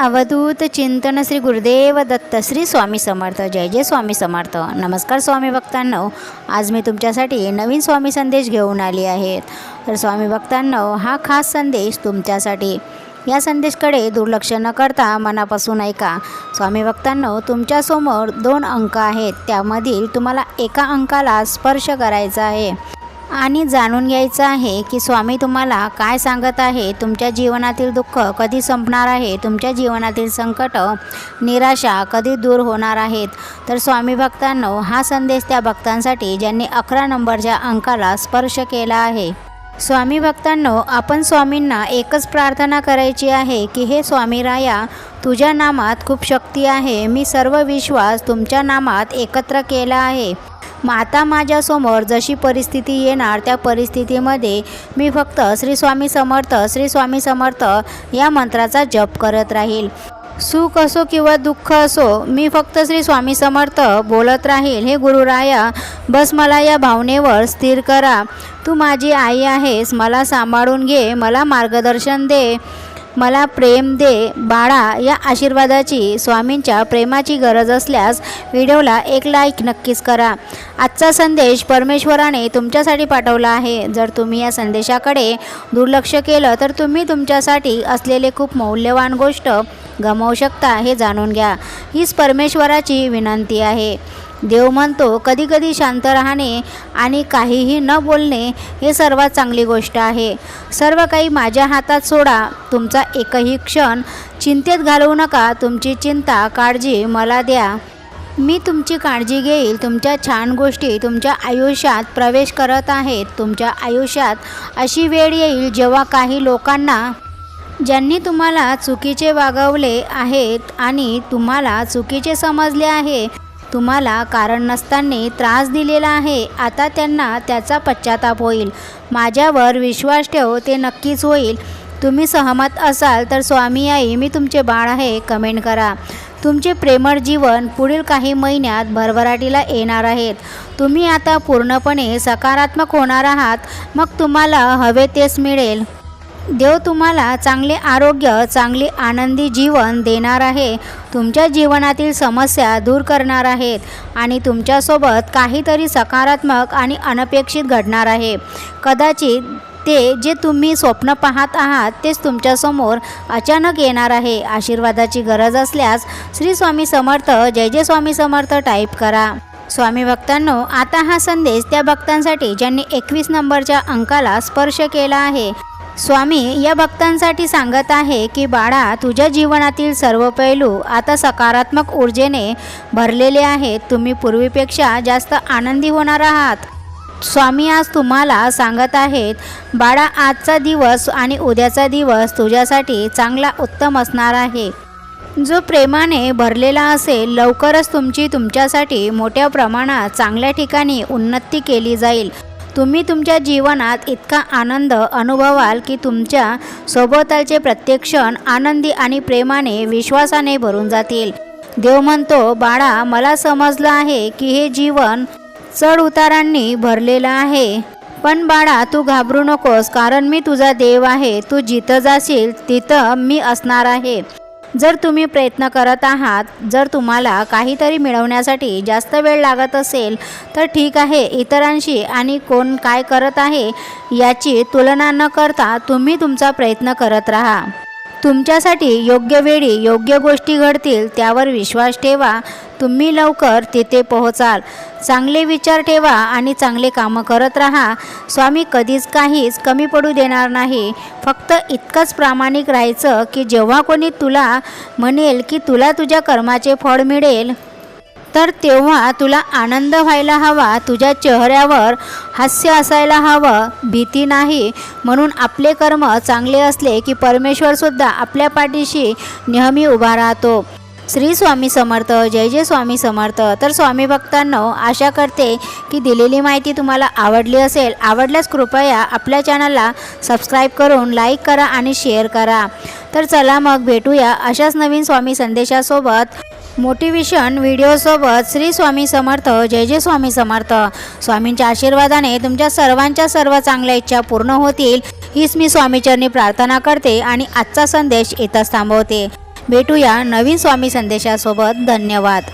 अवधूत चिंतन श्री गुरुदेव दत्त श्री स्वामी समर्थ. जय जय स्वामी समर्थ. नमस्कार स्वामी भक्तांनो. आज मी तुमच्यासाठी नवीन स्वामी संदेश घेऊन आली आहेत तर स्वामी भक्तांनो हा खास संदेश तुमच्यासाठी या संदेशकडे दुर्लक्ष न करता मनापासून ऐका. स्वामी भक्तांनो तुमच्यासमोर दोन अंक आहेत. त्यामधील तुम्हाला एका अंकाला स्पर्श करायचा आहे. आणि जाणून घ्यायचं आहे की स्वामी तुम्हाला काय सांगत आहे तुमच्या जीवनातील दुःख कधी संपणार आहे तुमच्या जीवनातील संकट निराशा कधी दूर होणार आहेत? तर स्वामी भक्तांनो हा संदेश त्या भक्तांसाठी ज्यांनी अकरा नंबरच्या अंकाला स्पर्श केला आहे. स्वामी भक्तांनो आपण स्वामींना एकच प्रार्थना करायची आहे की हे स्वामी राया तुझ्या नामात खूप शक्ती आहे. मी सर्व विश्वास तुमच्या नामात एकत्र केला आहे. मग आता माझ्यासमोर जशी परिस्थिती येणार त्या परिस्थितीमध्ये मी फक्त श्री स्वामी समर्थ श्री स्वामी समर्थ या मंत्राचा जप करत राहील. सुख असो किंवा दुःख असो मी फक्त श्री स्वामी समर्थ बोलत राहील. हे गुरुराया बस मला या भावनेवर स्थिर करा. तू माझी आई आहेस मला सांभाळून घे मला मार्गदर्शन दे. मला प्रेम दे बाळा या आशीर्वादाची स्वामींच्या प्रेमाची गरज असल्यास व्हिडिओला एक लाईक नक्कीच करा. आजचा संदेश परमेश्वराने तुमच्यासाठी पाठवला आहे. जर तुम्ही या संदेशाकडे दुर्लक्ष केलं तर तुम्ही तुमच्यासाठी असलेले खूप मौल्यवान गोष्ट गमावू शकता हे जाणून घ्या. हीच परमेश्वराची विनंती आहे. देव म्हणतो कधीकधी शांत राहणे आणि काहीही न बोलणे हे सर्वात चांगली गोष्ट आहे. सर्व काही माझ्या हातात सोडा. तुमचा एकही क्षण चिंतेत घालवू नका. तुमची चिंता काळजी मला द्या. मी तुमची काळजी घेईल. तुमच्या छान गोष्टी तुमच्या आयुष्यात प्रवेश करत आहेत. तुमच्या आयुष्यात अशी वेळ येईल जेव्हा काही लोकांना ज्यांनी तुम्हाला चुकीचे वागवले आहेत आणि तुम्हाला चुकीचे समजले आहे तुम्हाला कारण नसताना त्रास दिलेला आहे आता त्यांना त्याचा पश्चाताप होईल. माझ्यावर विश्वास ठेव ते नक्कीच होईल. तुम्ही सहमत असाल तर स्वामी आई मी तुमचे बाळ आहे कमेंट करा. तुमचे प्रेमळ जीवन पुढील काही महिन्यात भरभराटीला येणार आहेत. तुम्ही आता पूर्णपणे सकारात्मक होणार आहात मग तुम्हाला हवे तेच मिळेल. देव तुम्हाला चांगले आरोग्य चांगले आनंदी जीवन देणार आहे. तुमच्या जीवनातील समस्या दूर करणार आहेत आणि तुमच्यासोबत काहीतरी सकारात्मक आणि अनपेक्षित घडणार आहे. कदाचित ते जे तुम्ही स्वप्न पाहत आहात तेच तुमच्यासमोर अचानक येणार आहे. आशीर्वादाची गरज असल्यास श्री स्वामी समर्थ जय जय स्वामी समर्थ टाईप करा. स्वामी भक्तांनो आता हा संदेश त्या भक्तांसाठी ज्यांनी एकवीस नंबरच्या अंकाला स्पर्श केला आहे. स्वामी या भक्तांसाठी सांगत आहे की बाळा तुझ्या जीवनातील सर्व पैलू आता सकारात्मक ऊर्जेने भरलेले आहेत. तुम्ही पूर्वीपेक्षा जास्त आनंदी होणार आहात. स्वामी आज तुम्हाला सांगत आहेत बाळा आजचा दिवस आणि उद्याचा दिवस तुझ्यासाठी चांगला उत्तम असणार आहे. जो प्रेमाने भरलेला असेल लवकरच तुमची तुमच्यासाठी मोठ्या प्रमाणात चांगल्या ठिकाणी उन्नती केली जाईल. तुम्ही तुमच्या जीवनात इतका आनंद अनुभवाल की तुमच्या सोबतालचे प्रत्येक क्षण आनंदी आणि प्रेमाने विश्वासाने भरून जातील. देव म्हणतो बाळा मला समजलं आहे की हे जीवन चढ उतारांनी भरलेलं आहे. पण बाळा तू घाबरू नकोस कारण मी तुझा देव आहे. तू जिथं जाशील तिथं मी असणार आहे. जर तुम्ही प्रयत्न करत आहात जर तुम्हाला काहीतरी मिळवण्यासाठी जास्त वेळ लागत असेल तर ठीक आहे इतरांशी आणि कोण काय करत आहे याची तुलना न करता तुम्ही तुमचा प्रयत्न करत राहा. तुमच्यासाठी योग्य वेळी योग्य गोष्टी घडतील त्यावर विश्वास ठेवा. तुम्ही लवकर तिथे पोहोचाल. चांगले विचार ठेवा आणि चांगले कामं करत राहा. स्वामी कधीच काहीच कमी पडू देणार नाही. फक्त इतकंच प्रामाणिक राहायचं की जेव्हा कोणी तुला म्हणेल की तुला तुझ्या कर्माचे फळ मिळेल तर तेव्हा तुला आनंद व्हायला हवा. तुझ्या चेहऱ्यावर हास्य असायला हवं. भीती नाही. म्हणून आपले कर्म चांगले असले की परमेश्वरसुद्धा आपल्या पाठीशी नेहमी उभा राहतो. श्री स्वामी समर्थ जय जय स्वामी समर्थ. तर स्वामी भक्तांनो आशा करते की दिलेली माहिती तुम्हाला आवडली असेल. आवडल्यास कृपया आपल्या चॅनलला सबस्क्राईब करून लाईक करा आणि शेअर करा. तर चला मग भेटूया अशाच नवीन स्वामी संदेशासोबत. मोटिवेशन व्हिडिओसोबत श्री स्वामी समर्थ जय जय स्वामी समर्थ. स्वामींच्या आशीर्वादाने तुमच्या सर्वांच्या सर्व चांगल्या इच्छा पूर्ण होतील. हीच मी स्वामीचरणी प्रार्थना करते आणि आजचा संदेश इथंच थांबवते. भेटूया नवीन स्वामी संदेशासोबत. धन्यवाद.